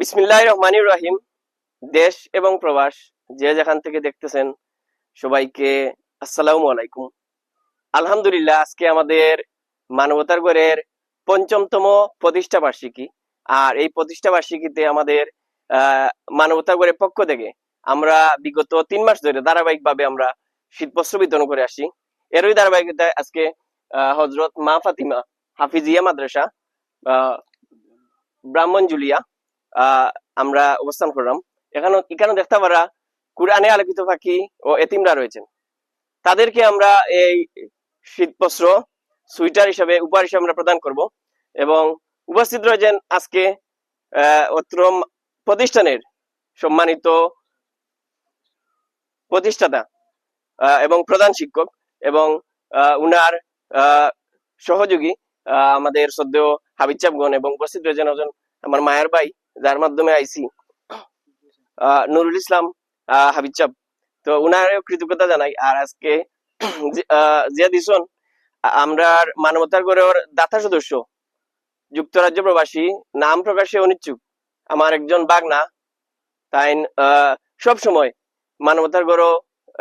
বিসমিল্লাহ রহমানির রহিম। দেশ এবং প্রবাস, যে যেখান থেকে দেখতেছেন সবাইকে আসসালামু আলাইকুম। আলহামদুলিল্লাহ, আজকে আমাদের মানবতার গড়ের পঞ্চমতম প্রতিষ্ঠা বার্ষিকী। আর এই প্রতিষ্ঠা বার্ষিকীতে আমাদের মানবতার গড়ের পক্ষ থেকে আমরা বিগত তিন মাস ধরে ধারাবাহিকভাবে আমরা শীতবস্ত্র বিতরণ করে আসি। এরই ধারাবাহিকতায় আজকে হজরত মা ফাতিমা হাফিজিয়া মাদ্রাসা ব্রাহ্মণ জুলিয়া আমরা অবস্থান করলাম। এখানে এখানে দেখতে পারা কোরআনে আলোকিত পাখি ও এতিমরা রয়েছেন। তাদেরকে আমরা এই শীতবস্ত্র সুইটার হিসাবে উপহার হিসাবে আমরা প্রদান করব এবং উপস্থিত রয়েছেন আজকে আহ, অত্র প্রতিষ্ঠানের সম্মানিত প্রতিষ্ঠাতা এবং প্রধান শিক্ষক এবং উনার সহযোগী আমাদের সদ্য হাবিজ চাপগণ এবং উপস্থিত রয়েছেন একজন আমার মায়ের ভাই যার মাধ্যমে আইসি। নুরুল ইসলাম হাবিজ চাপ। তো উনারও কৃতজ্ঞতা জানাই। আর আজকে জিয়া দিসন আমরা মানবতার গড়ের দাতা সদস্য, যুক্তরাজ্য প্রবাসী, নাম প্রকাশে অনিচ্ছুক। আমার একজন বাগনা তাই সব সময় মানবতার গড়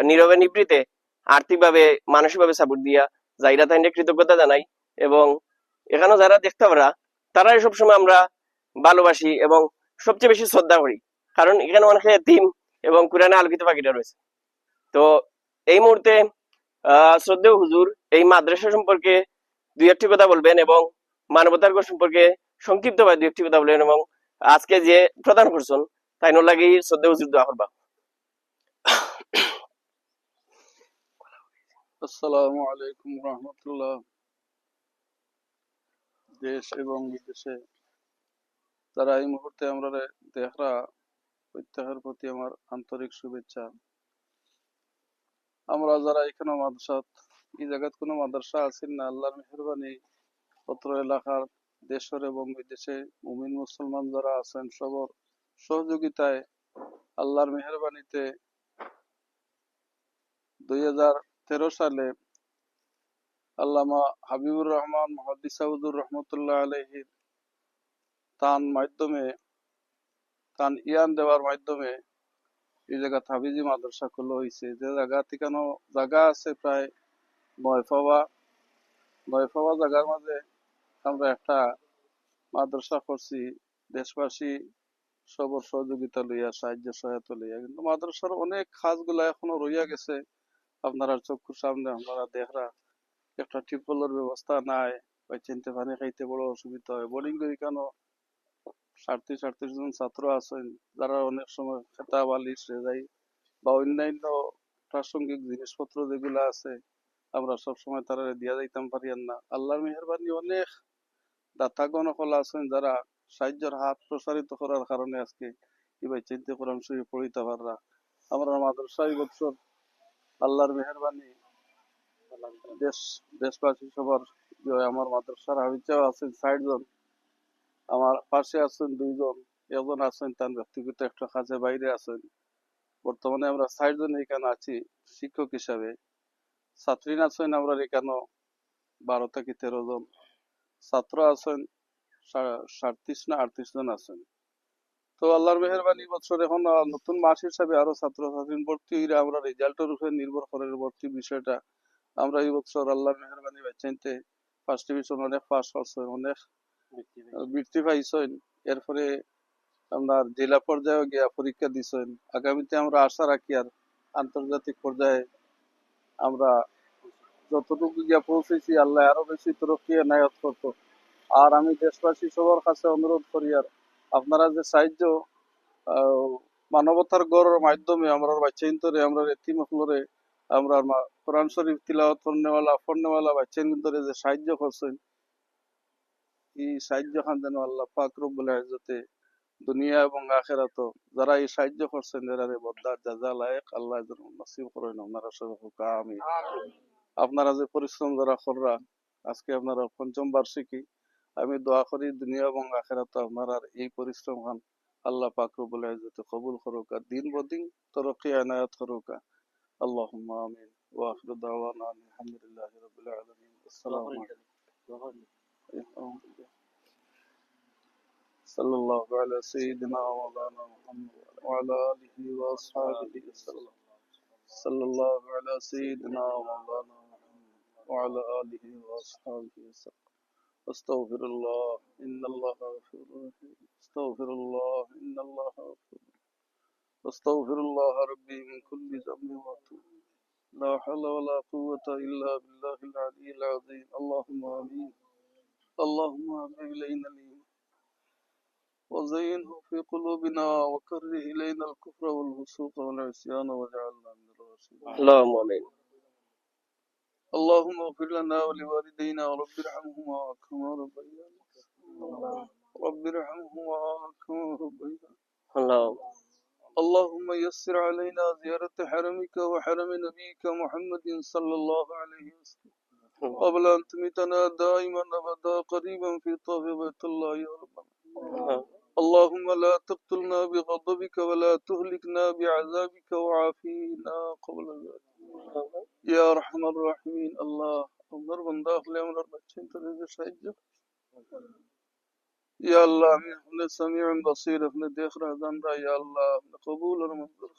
নীরবে নিবৃতে, আর্থিকভাবে, মানসিকভাবে সাপোর্ট দিয়া যাইরা তাই কৃতজ্ঞতা জানাই। এবং এখানে যারা দেখতে পারা তারাই সবসময় আমরা ভালোবাসি এবং সবচেয়ে বেশি শ্রদ্ধা করি। কারণ এখানে অনেক টিম এবং কোরআনে আলোকিত পাখিটা রয়েছে। তো এই মুহূর্তে শ্রদ্ধেয় হুজুর এই মাদ্রাসা সম্পর্কে দুই একটি কথা বলবেন এবং মানবতার সম্পর্কে সংক্ষিপ্ত ভাবে দুই একটি কথা বলবেন এবং আজকে যে প্রদান করছেন তাই নলাগি শ্রদ্ধেয় হুজুর দোয়া করবা। আসসালামু আলাইকুম রহমতুল্লাহ। দেশ এবং বিদেশে তারা এই মুহূর্তে আমরা দেখরা প্রত্যেকের প্রতি আমার আন্তরিক শুভেচ্ছা। আমরা যারা এখানে মাদ্রাসাত, এই জায়গাত কোনো মাদ্রাসা আছেন না, আল্লাহর মেহরবানি, অত্র এলাকার দেশের এবং বিদেশে মুমিন মুসলমান যারা আছেন, সবর সহযোগিতায় আল্লাহর মেহরবানিতে দুই হাজার তেরো সালে আল্লামা হাবিবুর রহমান মহাদ্দিস সাউদুর রহমতুল্লাহ আলহির তান মাধ্যমে, তান ইয়ান দেওয়ার মাধ্যমে এই জায়গা হাবিজি মাদ্রাসা খুলে হয়েছে যে জায়গা ঠিকানো জায়গা আছে প্রায় নয় পাওয়া নয় পাওয়া জায়গার মাঝে আমরা একটা মাদ্রাসা করছি, দেশবাসী সবর সহযোগিতা লইয়া, সাহায্য সহায়তা লইয়া। কিন্তু মাদ্রাসার অনেক কাজগুলা এখনও রইয়া গেছে। আপনারা চক্ষুর সামনে, আপনারা দেখরা একটা টিপলের ব্যবস্থা নাই ওই চিনতে পানি খাইতে বড় অসুবিধা হয়। করি কেন সাড়ত্রিশ আটত্রিশ জন ছাত্র আছেন, যারা অনেক সময় খেতা বালিশ রেজাই বা অন্যান্য প্রাসঙ্গিক জিনিসপত্র যেগুলা আছে, আমরা সব সময় তারা দিয়া যাইতাম পারিয়ান না। আল্লাহর মেহরবানি অনেক দাতাগণ হল আছেন যারা সাহায্যের হাত প্রসারিত করার কারণে আজকে এবার চিন্তা করাম শরীফ পড়িতে পাররা। আমরা মাদ্রাসায় বছর আল্লাহর মেহরবানি, দেশ, দেশবাসী সবার আমার মাদ্রাসার হাবিচাও আছেন, ষাট জন আমার পাশে আছেন দুইজন একজন আছেন, তার ব্যক্তিগত একটা কাজে বাইরে আছেন। বর্তমানে আমরা ষাট জন এখানে আছি, শিক্ষক হিসাবে। ছাত্রী আছেন, আমরা এখানে বারো থেকে তেরো জন। ছাত্র আছেন, সা- সাতত্রিশ না আটত্রিশ জন আছেন। তো আল্লাহর মেহরবানি বছর এখন নতুন মাস হিসাবে আরও ছাত্র ছাত্রী ভর্তি হইলে আমরা রেজাল্টের উপরে নির্ভর করে ভর্তি বিষয়টা। আমরা এই বছর আল্লাহর মেহরবানি বাচ্চাইতে ফার্স্ট ডিভিশন অনেক পাস করছেন অনেক বৃত্তি পাইছেন। এরপরে আপনার জেলা পর্যায়ে গিয়া পরীক্ষা দিছেন। আগামীতে আমরা আশা রাখি আর আন্তর্জাতিক পর্যায়ে আমরা যতটুকু গিয়া পৌঁছেছি, আল্লাহ আরও বেশি তরক্কি এনায়ত করত। আর আমি দেশবাসী সবার কাছে অনুরোধ করি আর আপনারা যে সাহায্য মানবতার গড়ের মাধ্যমে আমরা বাচ্চা ইন্তরে আমরা এতিম হলরে আমরা কোরআন শরীফ তিলাওয়াত করনেওয়ালা, পড়নেওয়ালা বাচ্চা ইন্তরে যে সাহায্য করছেন এই সাহায্য খান যেন আল্লাহ পাক রব্বুল ইজ্জতে দুনিয়া এবং আখেরাত যারা এই সাহায্য করছেন এরা বদলা জাজা লায়েক আল্লাহ যেন নসিব করেন আপনারা সবাই হোক আমিন। আপনারা যে পরিশ্রম যারা কররা আজকে আপনারা পঞ্চম বার্ষিকী আমি দোয়া করি দুনিয়া এবং আখেরাত আপনারা এই পরিশ্রম খান আল্লাহ পাক রব্বুল ইজ্জতে কবুল করুক দিন বদিন তরক্কি এনায়াত করুক। আল্লাহুম্মা আমিন। ওয়া আখিরু দাওয়ানা আলহামদুলিল্লাহি রাব্বিল আলামিন। আসসালামু আলাইকুম। صلى الله على سيدنا مولانا محمد وعلى آله وأصحابه وسلم. صلى الله على سيدنا مولانا محمد وعلى آله وأصحابه وسلم. أستغفر الله إن الله غفور رحيم. أستغفر الله إن الله غفور أستغفر الله ربي من كل ذنب وأتوب لا حول ولا قوة إلا بالله العلي العظيم. اللهم آمين. اللهم أبع إلينا الإيمان وزينه في قلوبنا وكره إلينا الكفر والفسوق والعصيان واجعلنا من الراشدين. اللهم آمين. اللهم اغفر لنا ولوالدينا ورب ارحمهما كما ربيانا رب ارحمهما كما ربيانا اللهم اللهم يسر علينا زيارة حرمك وحرم نبيك محمد صلى الله عليه وسلم. قبل أن تميتنا دائما أبدا قريبا في طاف بيت الله يا ربنا اللهم لا تقتلنا بغضبك ولا تهلكنا بعذابك وعافينا قبل ذلك يا أرحم الراحمين الله أمر بندا أخلي أمر بچين تريد شايجة يا الله احنا سميع بصير احنا دخنا ذنبا يا الله قبول المنظر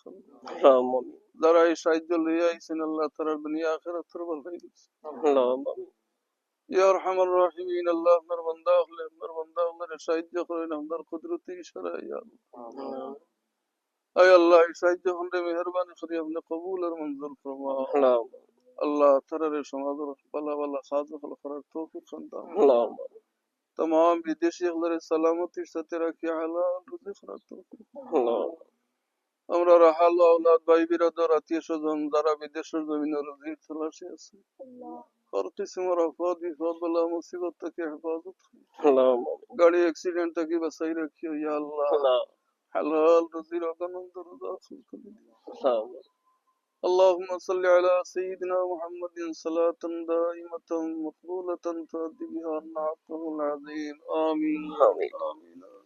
اللهم امين دار ايش عيد اللي يسن الله ترى الدنيا اخرة تربى الخير اللهم امين يا ارحم الراحمين الله نر بنداغ لهم نر بنداغ لهم شاهد لهم نر قدرتي شرع يا الله اي الله شاهد لهم مهربان خري احنا قبول المنظر فرما اللهم الله ترى سماضر بلا بلا خاطر الخرار توفيق اللهم امين Tamam bir de şeyhlere selamet işleterek ya helal rızık Allah. আমরা রাহাল আওলাদ ভাই বিরাদর আত্মীয় স্বজন যারা বিদেশের জমিনে রুজি তলাশে আছে আর কিছু আফাদ বিপদ বলা মুসিবত থেকে হেফাজত গাড়ি অ্যাক্সিডেন্ট থেকে বাঁচাই রাখি ইয়া আল্লাহ হালাল রুজির অকানন্দ রোজা اللهم صل على سيدنا محمد صلاة دائمة مقبولة تؤدي بها النعمة العظيم. آمين. آمين. آمين.